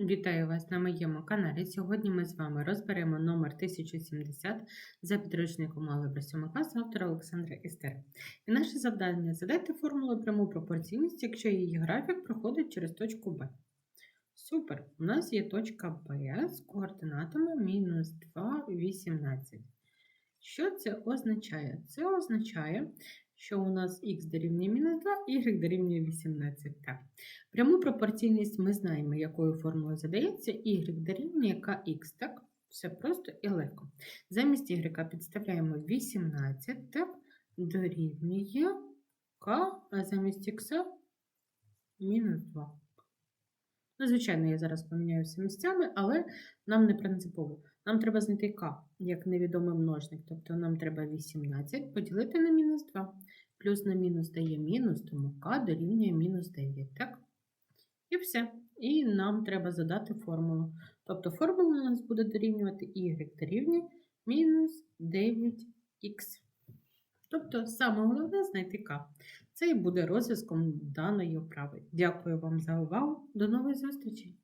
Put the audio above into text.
Вітаю вас на моєму каналі. Сьогодні ми з вами розберемо номер 1070 за підручником Алgebra 7 класу автора Олександра Істер. І наше завдання задати формулу пряму пропорційності, якщо її графік проходить через точку Б. Супер! У нас є точка Б з координатами мінус 2, 18. Що це означає? Це означає, що у нас х дорівнює мінус 2, y дорівнює 18. Так. Пряму пропорційність ми знаємо, якою формулою задається, y дорівнює kx, так? Все просто і легко. Замість y підставляємо 18, так? Дорівнює k, а замість х мінус 2. Ну, звичайно, я зараз поміняюся місцями, але нам не принципово. Нам треба знайти k як невідомий множник, тобто нам треба 18 поділити на мінус 2. Плюс на мінус дає мінус, тому k дорівнює мінус 9, так? І все. І нам треба задати формулу. Тобто формула у нас буде дорівнювати y дорівнює мінус 9х. Тобто, саме головне знайти К. Це і буде розв'язком даної вправи. Дякую вам за увагу. До нових зустрічей!